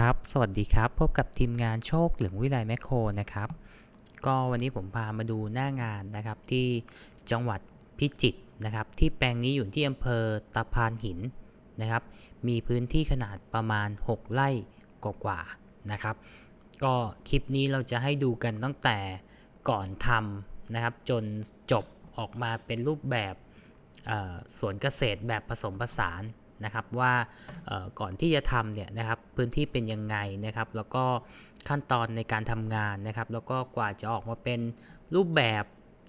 ครับ สวัสดีครับ พบกับทีมงานโชคเหลืองวิไลแมคโครนะครับ ก็วันนี้ผมพามาดูหน้างานนะครับที่จังหวัดพิจิตรนะครับ ที่แปลงนี้อยู่ที่อำเภอตะพานหินนะครับ มีพื้นที่ขนาดประมาณ 6 ไร่กว่าๆนะครับ ก็คลิปนี้เราจะให้ดูกันตั้งแต่ก่อนทำนะครับ จนจบออกมาเป็นรูปแบบสวนเกษตรแบบผสมผสาน นะครับว่าก่อนที่จะทำเนี่ยนะครับพื้นที่เป็นยังไงนะครับ แล้วก็ขั้นตอนในการทำงานนะครับ แล้วก็กว่าจะออกมาเป็นรูปแบบ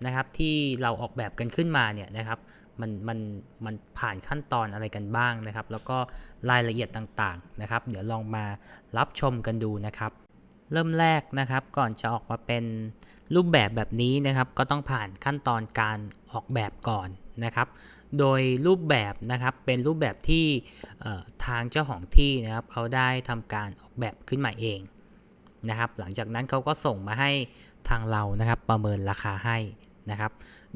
นะครับที่เราออกแบบกันขึ้นมาเนี่ยนะครับมันมันมันผ่านขั้นตอนอะไรกันบ้างนะครับ แล้วก็รายละเอียดต่างๆนะครับ เดี๋ยวลองมารับชมกันดูนะครับ เริ่มแรกนะครับก่อนจะออกมาเป็นรูปแบบแบบนี้นะครับ ก็ต้องผ่านขั้นตอนการออกแบบก่อนนะครับ โดยรูปแบบนะครับเป็นรูปแบบที่ทางเจ้าของที่นะครับเขาได้ทำการออกแบบขึ้นมาเองนะครับ หลังจากนั้นเขาก็ส่งมาให้ทางเรานะครับประเมินราคาให้ นะครับ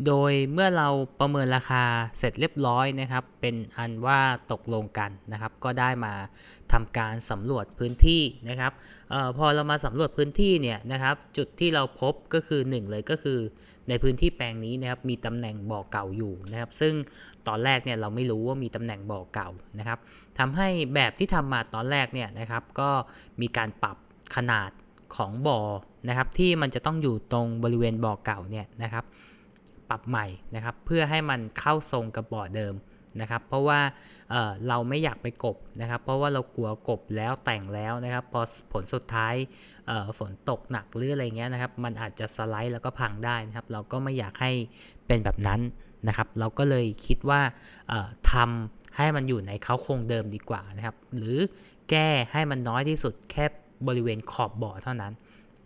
โดยเมื่อเราประเมินราคาเสร็จเรียบร้อยนะครับ เป็นอันว่าตกลงกันนะครับ ก็ได้มาทำการสำรวจพื้นที่นะครับออพอเรามาสำรวจพื้นที่เนี่ยนะครับ จุดที่เราพบก็คือหนึ่งเลยก็คือในพื้นที่แปลงนี้นะครับมีตำแหน่งบ่อเก่าอยู่นะครับ ซึ่งตอนแรกเนี่ยเราไม่รู้ว่ามีตำแหน่งบ่อเก่านะครับทำให้แบบที่ทำมาตอนแรกเนี่ยนะครับ ก็มีการปรับขนาด ของบ่อนะครับที่มันจะต้องอยู่ตรงบริเวณบ่อเก่าเนี่ยนะครับ ปรับใหม่นะครับเพื่อให้มันเข้าทรงกับบ่อเดิมนะครับ เพราะว่าเเราไม่อยากไปกบนะครับ เพราะว่าเรากลัวกบแล้วแต่งแล้วนะครับ พอผลสุดท้ายฝนตกหนักหรืออะไรเงี้ยนะครับ มันอาจจะสไลด์แล้วก็พังได้นะครับ เราก็ไม่อยากให้เป็นแบบนั้นนะครับ เราก็เลยคิดว่าทำให้มันอยู่ในเขาโครงเดิมดีกว่านะครับ หรือแก้ให้มันน้อยที่สุดแค่ บริเวณขอบบ่อเท่านั้น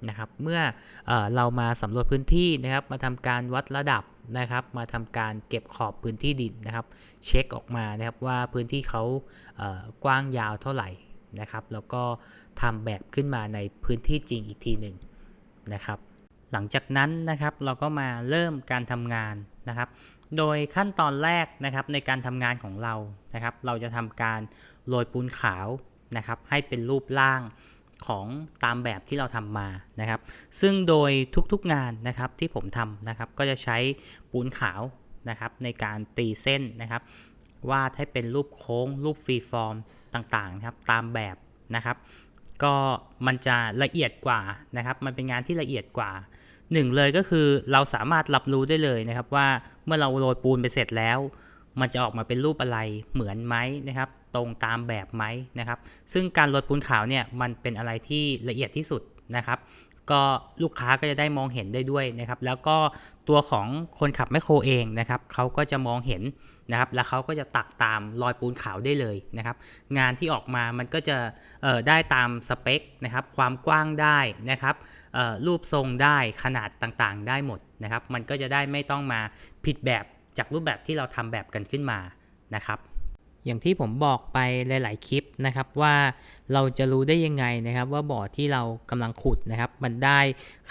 นะครับ เมื่อเออเรามาสำรวจพื้นที่นะครับ มาทำการวัดระดับนะครับ มาทำการเก็บขอบพื้นที่ดินนะครับ เช็คออกมานะครับว่าพื้นที่เขาเกว้างยาวเท่าไหร่นะครับ แล้วก็ทำแบบขึ้นมาในพื้นที่จริงอีกทีหนึ่งนะครับ หลังจากนั้นนะครับเราก็มาเริ่มการทำงานนะครับ โดยขั้นตอนแรกนะครับในการทำงานของเรานะครับ เราจะทำการโรยปูนขาวนะครับ ให้เป็นรูปร่าง ของตามแบบที่เราทำมานะครับ ซึ่งโดยทุกๆงานนะครับที่ผมทำนะครับ ก็จะใช้ปูนขาวนะครับ ในการตีเส้นนะครับวาดให้เป็นรูปโค้ง รูปฟรีฟอร์มต่างๆนะครับตามแบบนะครับ ก็มันจะละเอียดกว่านะครับ มันเป็นงานที่ละเอียดกว่าหนึ่งเลยก็คือเราสามารถรับรู้ได้เลยนะครับว่าเมื่อเราโรยปูนไปเสร็จแล้ว มันจะออกมาเป็นรูปอะไรเหมือนไหมนะครับ ตรงตามแบบไหมนะครับ ซึ่งการโรยปูนขาวเนี่ยมันเป็นอะไรที่ละเอียดที่สุดนะครับ ก็ลูกค้าก็จะได้มองเห็นได้ด้วยนะครับ แล้วก็ตัวของคนขับแมคโครเองนะครับเขาก็จะมองเห็นนะครับ แล้วเขาก็จะตักตามรอยปูนขาวได้เลยนะครับ งานที่ออกมามันก็จะได้ตามสเปคนะครับ ความกว้างได้นะครับรูปทรงได้ขนาดต่างๆ ได้หมดนะครับ มันก็จะได้ไม่ต้องมาผิดแบบจากรูปแบบที่เราทำแบบกันขึ้นมานะครับ อย่างที่ผมบอกไปหลาย ๆ คลิปนะครับว่าเราจะรู้ได้ยังไงนะครับ ว่าบ่อที่เรากำลังขุดนะครับ มันได้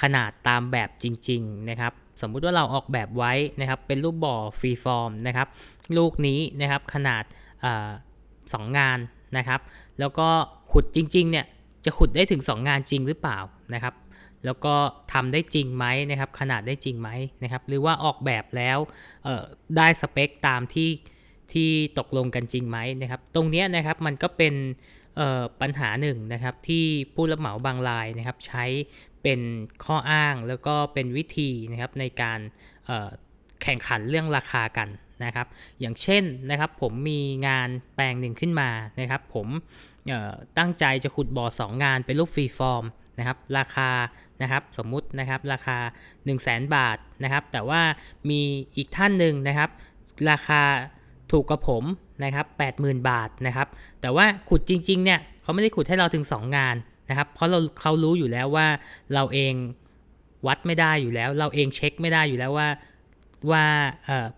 ขนาดตามแบบจริง ๆ นะครับ สมมุติว่าเราออกแบบไว้นะครับ เป็นรูปบ่อฟรีฟอร์มนะครับ ลูกนี้นะครับขนาดออสองงานนะครับ แล้วก็ขุดจริง ๆ เนี่ยจะขุดได้ถึง 2 งานจริงหรือเปล่านะครับแล้วก็ทำได้จริงไหมนะครับ ขนาดได้จริงไหมนะครับ หรือว่าออกแบบแล้วได้สเปคตามที่ ที่ตกลงกันจริงไหมนะครับ ตรงนี้นะครับมันก็เป็นปัญหาหนึ่งนะครับที่ผู้รับเหมาบางรายนะครับใช้เป็นข้ออ้างแล้วก็เป็นวิธีนะครับในการแข่งขันเรื่องราคากันนะครับ อย่างเช่นนะครับผมมีงานแปลงหนึ่งขึ้นมานะครับ ผมตั้งใจจะขุดบ่อสองงานเป็นรูปฟรีฟอร์มนะครับราคานะครับสมมุตินะครับราคา 1 0 0 0 0แบาทนะครับ แต่ว่ามีอีกท่านหนึ่งนะครับ ราคา ถูกกับผมนะครับ80,000 บาทนะครับ แต่ว่าขุดจริงๆเนี่ยเขาไม่ได้ขุดให้เราถึง 2 งานนะครับ เพราะเราเขารู้อยู่แล้วว่าเราเองวัดไม่ได้อยู่แล้ว เราเองเช็คไม่ได้อยู่แล้วว่าว่า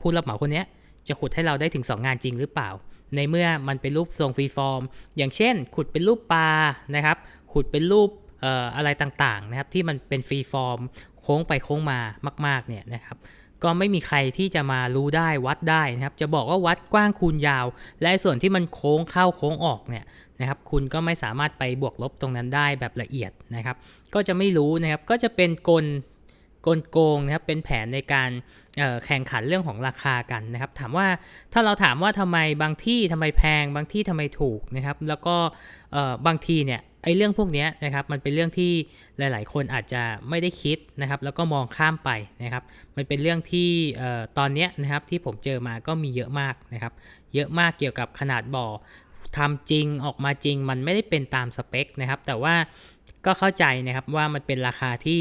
ผู้รับเหมาคนนี้จะขุดให้เราได้ถึง 2 งานจริงหรือเปล่า ในเมื่อมันเป็นรูปทรงฟรีฟอร์ม อย่างเช่น ขุดเป็นรูปปลานะครับ ขุดเป็นรูปอออะไรต่างๆนะครับที่มันเป็นฟรีฟอร์มโค้งไปโค้งมามากๆเนี่ยนะครับ ก็ไม่มีใครที่จะมารู้ได้วัดได้นะครับจะบอกว่าวัดกว้างคูณยาว และส่วนที่มันโค้งเข้าโค้งออกเนี่ยนะครับคุณก็ไม่สามารถไปบวกลบตรงนั้นได้แบบละเอียดนะครับ ก็จะไม่รู้นะครับก็จะเป็นกลกลโกงนะครับเป็นแผนในการแข่งขันเรื่องของราคากันนะครับ ถามว่าถ้าเราถามว่าทำไมบางที่ทำไมแพง บางที่ทำไมถูกนะครับ แล้วก็เออบางทีเนี่ย ไอ้เรื่องพวกนี้นะครับมันเป็นเรื่องที่หลาย ๆ คนอาจจะไม่ได้คิดนะครับ แล้วก็มองข้ามไปนะครับ มันเป็นเรื่องที่ตอนนี้นะครับที่ผมเจอมาก็มีเยอะมากนะครับ เยอะมากเกี่ยวกับขนาดบ่อทำจริงออกมาจริง มันไม่ได้เป็นตามสเปคนะครับ แต่ว่าก็เข้าใจนะครับว่ามันเป็นราคาที่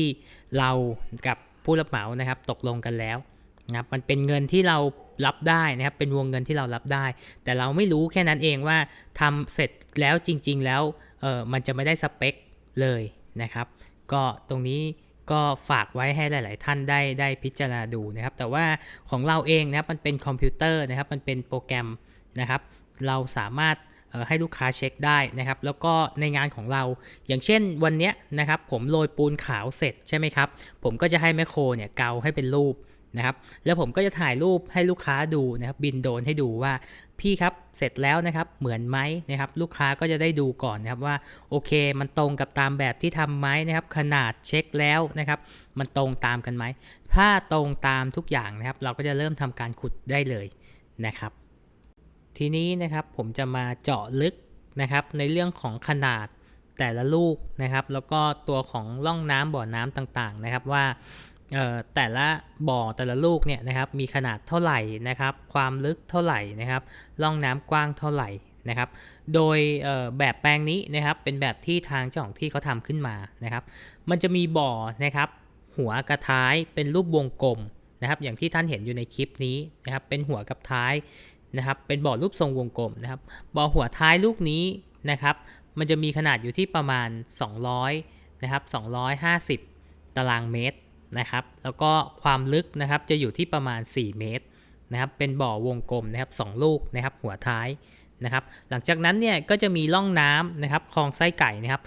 เรากับผู้รับเหมานะครับ ตกลงกันแล้วนะครับมันเป็นเงินที่เรา รับได้นะครับ เป็นวงเงินที่เรารับได้ แต่เราไม่รู้แค่นั้นเองว่าทำเสร็จแล้วจริง ๆ แล้วเออมันจะไม่ได้สเปคเลยนะครับ ก็ตรงนี้ก็ฝากไว้ให้หลาย ๆ ท่านได้ได้พิจารณาดูนะครับ แต่ว่าของเราเองนะครับมันเป็นคอมพิวเตอร์นะครับ มันเป็นโปรแกรมนะครับ เราสามารถให้ลูกค้าเช็คได้นะครับ แล้วก็ในงานของเรา อย่างเช่นวันนี้นะครับ ผมโรยปูนขาวเสร็จใช่ไหมครับ ผมก็จะให้แมคโครเนี่ยเกาให้เป็นรูป นะครับ แล้วผมก็จะถ่ายรูปให้ลูกค้าดูนะครับ บินโดนให้ดูว่าพี่ครับเสร็จแล้วนะครับเหมือนไหมนะครับ ลูกค้าก็จะได้ดูก่อนนะครับว่าโอเค มันตรงกับตามแบบที่ทำไหมนะครับ ขนาดเช็คแล้วนะครับ มันตรงตามกันไหมถ้าตรงตามทุกอย่างนะครับ เราก็จะเริ่มทำการขุดได้เลยนะครับ ทีนี้นะครับผมจะมาเจาะลึกนะครับ ในเรื่องของขนาดแต่ละลูกนะครับ แล้วก็ตัวของร่องน้ำบ่อน้ำต่างๆนะครับว่า แต่ละบ่อแต่ละลูกเนี่ยนะครับมีขนาดเท่าไหร่นะครับ ความลึกเท่าไหร่นะครับร่องน้ำกว้างเท่าไหร่นะครับ โดยแบบแปลงนี้นะครับเป็นแบบที่ทางเจ้าของที่เขาทำขึ้นมานะครับ มันจะมีบ่อนะครับ หัวกับท้ายเป็นรูปวงกลมนะครับ อย่างที่ท่านเห็นอยู่ในคลิปนี้นะครับ เป็นหัวกับท้ายนะครับ เป็นบ่อรูปทรงวงกลมนะครับ บ่อหัวท้ายลูกนี้นะครับ มันจะมีขนาดอยู่ที่ประมาณ 200นะครับ250 ตารางเมตร นะครับ แล้วก็ความลึกนะครับจะอยู่ที่ประมาณ 4 เมตรนะครับ เป็นบ่อวงกลมนะครับสองลูกนะครับหัวท้ายนะครับ หลังจากนั้นเนี่ยก็จะมีร่องน้ำนะครับคลองไส้ไก่นะครับ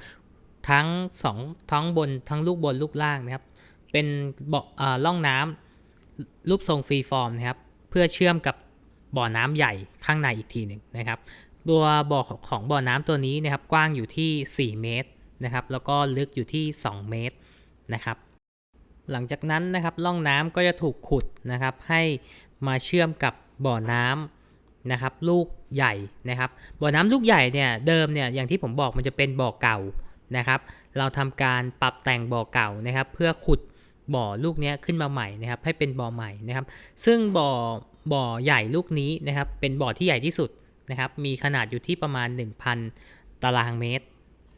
ทั้งสองทั้งบนทั้งลูกบนลูกล่างนะครับ เป็นบ่ออ่าร่องน้ำรูปทรงฟรีฟอร์มนะครับ เพื่อเชื่อมกับบ่อน้ำใหญ่ข้างในอีกทีหนึ่งนะครับ ตัวบ่อของบ่อน้ำตัวนี้นะครับกว้างอยู่ที่ 4 เมตรนะครับ แล้วก็ลึกอยู่ที่ 2 เมตรนะครับ หลังจากนั้นนะครับร่องน้ำก็จะถูกขุดนะครับ ให้มาเชื่อมกับบ่อน้ำนะครับ ลูกใหญ่นะครับ บ่อน้ำลูกใหญ่เนี่ยเดิมเนี่ยอย่างที่ผมบอกมันจะเป็นบ่อเก่านะครับ เราทำการปรับแต่งบ่อเก่านะครับ เพื่อขุดบ่อลูกเนี้ยขึ้นมาใหม่นะครับ ให้เป็นบ่อใหม่นะครับ ซึ่งบ่อบ่อใหญ่ลูกนี้นะครับ เป็นบ่อที่ใหญ่ที่สุดนะครับ มีขนาดอยู่ที่ประมาณ 1,000 ตารางเมตร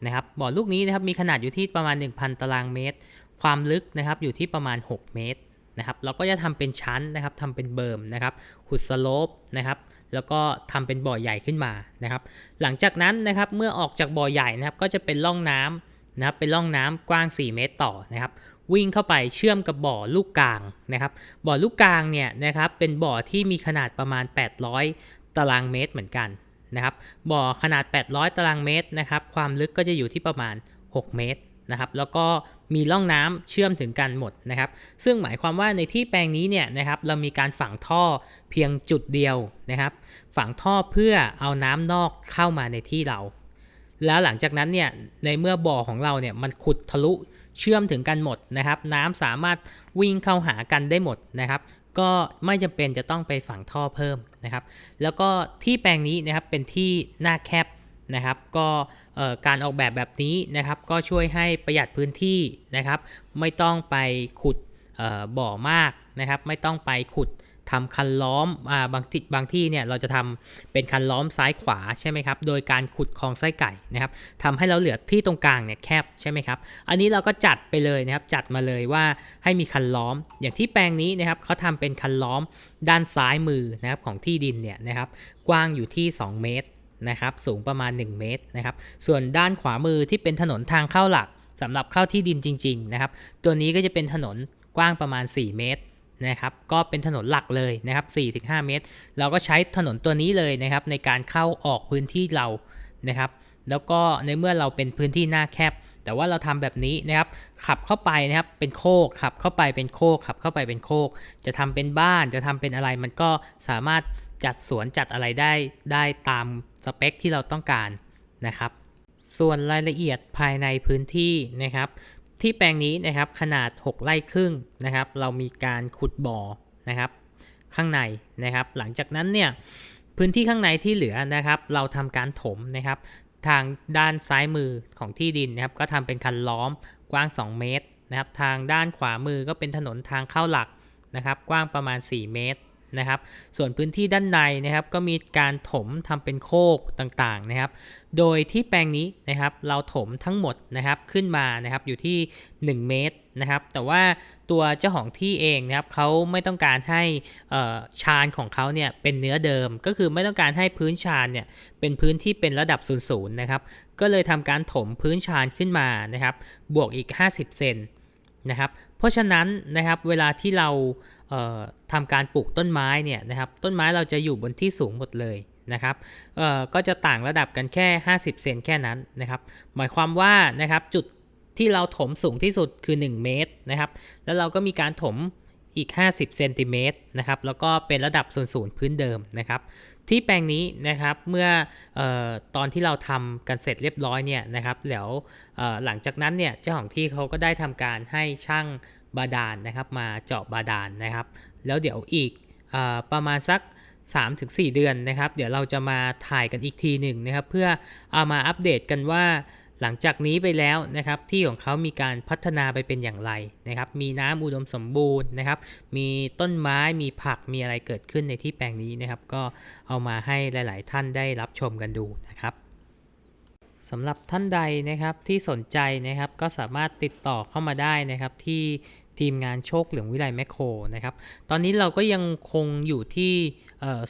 นะครับบ่อลูกนี้นะครับมีขนาดอยู่ที่ประมาณ 1,000 ตารางเมตร ความลึกนะครับอยู่ที่ประมาณ 6 เมตรนะครับเราก็จะทำเป็นชั้นนะครับทำเป็นเบิร์มนะครับขุดสโลปนะครับแล้วก็ทำเป็นบ่อใหญ่ขึ้นมานะครับ หลังจากนั้นนะครับเมื่อออกจากบ่อใหญ่นะครับก็จะเป็นร่องน้ำนะครับเป็นร่องน้ำกว้าง 4 เมตรต่อนะครับวิ่งเข้าไปเชื่อมกับบ่อลูกกลางนะครับบ่อลูกกลางเนี่ยนะครับเป็นบ่อที่มีขนาดประมาณ 800 ตารางเมตรเหมือนกันนะครับบ่อขนาด 800 ตารางเมตรนะครับความลึกก็จะอยู่ที่ประมาณ 6 เมตรนะครับแล้วก็ มีร่องน้ำเชื่อมถึงกันหมดนะครับ ซึ่งหมายความว่าในที่แปลงนี้เนี่ยนะครับเรามีการฝังท่อเพียงจุดเดียวนะครับ ฝังท่อเพื่อเอาน้ำนอกเข้ามาในที่เรา แล้วหลังจากนั้นเนี่ยในเมื่อบ่อของเราเนี่ยมันขุดทะลุเชื่อมถึงกันหมดนะครับ น้ำสามารถวิ่งเข้าหากันได้หมดนะครับก็ไม่จำเป็นจะต้องไปฝังท่อเพิ่มนะครับ แล้วก็ที่แปลงนี้นะครับเป็นที่หน้าแคบ นะครับ ก็การออกแบบแบบนี้นะครับ ก็ช่วยให้ประหยัดพื้นที่นะครับ ไม่ต้องไปขุดบ่อมากนะครับ ไม่ต้องไปขุดทำคันล้อมอบางที่บางที่เนี่ยเราจะทำเป็นคันล้อมซ้ายขวาใช่ไหมครับ โดยการขุดคลองไส้ไก่นะครับทำให้เราเหลือที่ตรงกลางเนี่ยแคบใช่ไหมครับ อันนี้เราก็จัดไปเลยนะครับ จัดมาเลยว่าให้มีคันล้อม อย่างที่แปลงนี้นะครับเขาทำเป็นคันล้อมด้านซ้ายมือนะครับของที่ดินเนี่ยนะครับ กว้างอยู่ที่ 2 เมตร นะครับสูงประมาณ 1 เมตรนะครับส่วนด้านขวามือที่เป็นถนนทางเข้าหลักสำหรับเข้าที่ดินจริงๆนะครับตัวนี้ก็จะเป็นถนนกว้างประมาณ 4 เมตรนะครับก็เป็นถนนหลักเลยนะครับ 4-5 เมตร เราก็ใช้ถนนตัวนี้เลยนะครับในการเข้าออกพื้นที่เรานะครับแล้วก็ในเมื่อเราเป็นพื้นที่หน้าแคบ แต่ว่าเราทำแบบนี้นะครับขับเข้าไปนะครับเป็นโคกขับเข้าไปเป็นโคกขับเข้าไปเป็นโคก จะทำเป็นบ้านจะทำเป็นอะไรมันก็สามารถ จัดสวนจัดอะไรได้ได้ตามสเปคที่เราต้องการนะครับ ส่วนรายละเอียดภายในพื้นที่นะครับ ที่แปลงนี้นะครับขนาด 6 ไร่ครึ่งนะครับ เรามีการขุดบ่อนะครับ ข้างในนะครับ หลังจากนั้นเนี่ยพื้นที่ข้างในที่เหลือนะครับ เราทำการถมนะครับ ทางด้านซ้ายมือของที่ดินนะครับ ก็ทำเป็นคันล้อมกว้าง 2 เมตรนะครับ ทางด้านขวามือก็เป็นถนนทางเข้าหลักนะครับ กว้างประมาณ 4 เมตร นะครับ ส่วนพื้นที่ด้านในนะครับก็มีการถมทำเป็นโคกต่างๆนะครับ โดยที่แปลงนี้นะครับเราถมทั้งหมดนะครับขึ้นมานะครับอยู่ที่ 1 เมตรนะครับ แต่ว่าตัวเจ้าของที่เองนะครับเขาไม่ต้องการให้ชานของเขาเนี่ยเป็นเนื้อเดิม ก็คือไม่ต้องการให้พื้นชานเนี่ยเป็นพื้นที่เป็นระดับศูนย์ๆนะครับ ก็เลยทำการถมพื้นชานขึ้นมานะครับ บวกอีก 50 เซนนะครับ เพราะฉะนั้นนะครับเวลาที่เรา ทำการปลูกต้นไม้เนี่ยนะครับต้นไม้เราจะอยู่บนที่สูงหมดเลยนะครับก็จะต่างระดับกันแค่ 50 เซนแค่นั้นนะครับหมายความว่านะครับจุดที่เราถมสูงที่สุดคือ 1 เมตรนะครับแล้วเราก็มีการถมอีก 50 เซนติเมตรนะครับแล้วก็เป็นระดับส่วนศูนย์พื้นเดิมนะครับที่แปลงนี้นะครับเมื่อออตอนที่เราทำกันเสร็จเรียบร้อยเนี่ยนะครับแล้วหลังจากนั้นเนี่ยเจ้าของที่เขาก็ได้ทำการให้ช่าง บาดาลนะครับ มาเจาะบาดาลนะครับ แล้วเดี๋ยวอีกอประมาณสัก 3-4 เดือนนะครับ เดี๋ยวเราจะมาถ่ายกันอีกทีหนึ่งนะครับ เพื่อเอามาอัปเดตกันว่าหลังจากนี้ไปแล้วนะครับที่ของเขามีการพัฒนาไปเป็นอย่างไรนะครับ มีน้ำอุดมสมบูรณ์นะครับ มีต้นไม้มีผักมีอะไรเกิดขึ้นในที่แปลงนี้นะครับ ก็เอามาให้หลาย ๆ ท่านได้รับชมกันดูนะครับสำหรับท่านใดนะครับที่สนใจนะครับก็สามารถติดต่อเข้ามาได้นะครับที่ ทีมงานโชคเหลืองวิไลแมคโครนะครับ ตอนนี้เราก็ยังคงอยู่ที่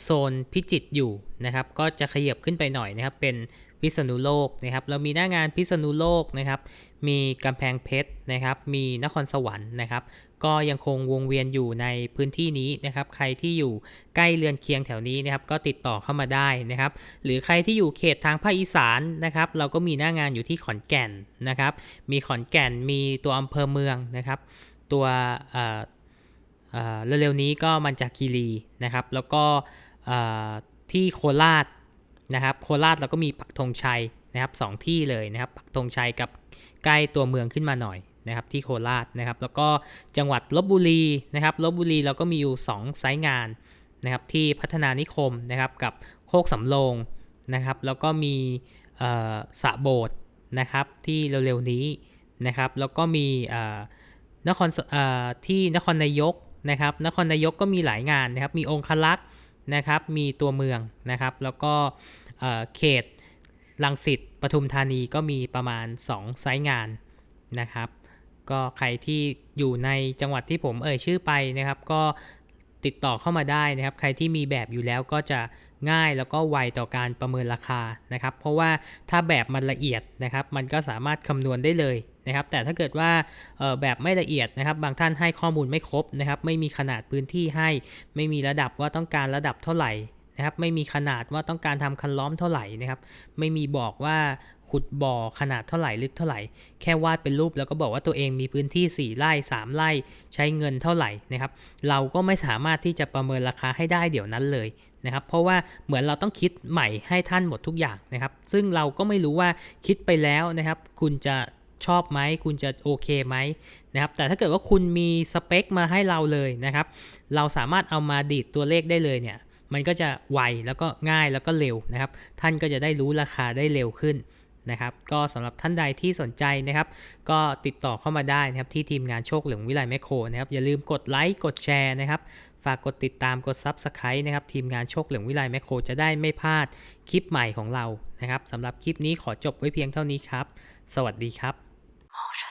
โซนพิจิตอยู่นะครับ ก็จะขยับขึ้นไปหน่อยนะครับ เป็นพิษณุโลกนะครับ เรามีหน้างานพิษณุโลกนะครับ มีกำแพงเพชรนะครับ มีนครสวรรค์นะครับ ก็ยังคงวงเวียนอยู่ในพื้นที่นี้นะครับ ใครที่อยู่ใกล้เรือนเคียงแถวนี้นะครับ ก็ติดต่อเข้ามาได้นะครับ หรือใครที่อยู่เขตทางภาคอีสานนะครับ เราก็มีหน้างานอยู่ที่ขอนแก่นนะครับ มีขอนแก่น มีตัวอำเภอเมืองนะครับ ตัวเร็วๆนี้ก็มันจากคีรีนะครับ แล้วก็ที่โคราชนะครับ โคราชเราก็มีปักธงชัยนะครับสองที่เลยนะครับ ปักธงชัยกับใกล้ตัวเมืองขึ้นมาหน่อยนะครับที่โคราชนะครับ แล้วก็จังหวัดลบบุรีนะครับลบบุรีเราก็มีอยู่2ไซต์งานนะครับที่พัฒนานิคมนะครับกับโคกสำโรงนะครับ แล้วก็มีสระโบสนะครับที่เร็วๆนี้นะครับ แล้วก็มีอ นครที่นครนายกนะครับ นครนายกก็มีหลายงานนะครับ มีองคลักษ์นะครับ มีตัวเมืองนะครับ แล้วก็เอ่อเขตลังสิตปทุมธานีก็มีประมาณ 2 ไซต์งานนะครับ ก็ใครที่อยู่ในจังหวัดที่ผมเอ่ยชื่อไปนะครับ ก็ติดต่อเข้ามาได้นะครับ ใครที่มีแบบอยู่แล้วก็จะ ง่ายแล้วก็ไวต่อการประเมินราคานะครับ เพราะว่าถ้าแบบมันละเอียดนะครับ มันก็สามารถคำนวณได้เลยนะครับ แต่ถ้าเกิดว่าแบบไม่ละเอียดนะครับ บางท่านให้ข้อมูลไม่ครบนะครับ ไม่มีขนาดพื้นที่ให้ ไม่มีระดับว่าต้องการระดับเท่าไหร่นะครับ ไม่มีขนาดว่าต้องการทำคันล้อมเท่าไหร่นะครับ ไม่มีบอกว่า ขุดบ่อขนาดเท่าไหร่ลึกเท่าไหร่ แค่วาดเป็นรูปแล้วก็บอกว่าตัวเองมีพื้นที่ 4 ไร่ 3 ไร่ ใช้เงินเท่าไหร่นะครับ เราก็ไม่สามารถที่จะประเมินราคาให้ได้เดี๋ยวนั้นเลยนะครับ เพราะว่าเหมือนเราต้องคิดใหม่ให้ท่านหมดทุกอย่างนะครับ ซึ่งเราก็ไม่รู้ว่าคิดไปแล้วนะครับ คุณจะชอบไหมคุณจะโอเคไหมนะครับ แต่ถ้าเกิดว่าคุณมีสเปคมาให้เราเลยนะครับ เราสามารถเอามาดีดตัวเลขได้เลยเนี่ย มันก็จะไวแล้วก็ง่ายแล้วก็เร็วนะครับ ท่านก็จะได้รู้ราคาได้เร็วขึ้น นะครับ ก็สำหรับท่านใดที่สนใจนะครับ ก็ติดต่อเข้ามาได้นะครับที่ทีมงานโชคเหลืองวิไลแมคโครนะครับอย่าลืมกดไลค์กดแชร์นะครับฝากกดติดตามกด Subscribe นะครับ ทีมงานโชคเหลืองวิไลแมคโครจะได้ไม่พลาดคลิปใหม่ของเรานะครับสำหรับคลิปนี้ขอจบไว้เพียงเท่านี้ครับ สวัสดีครับ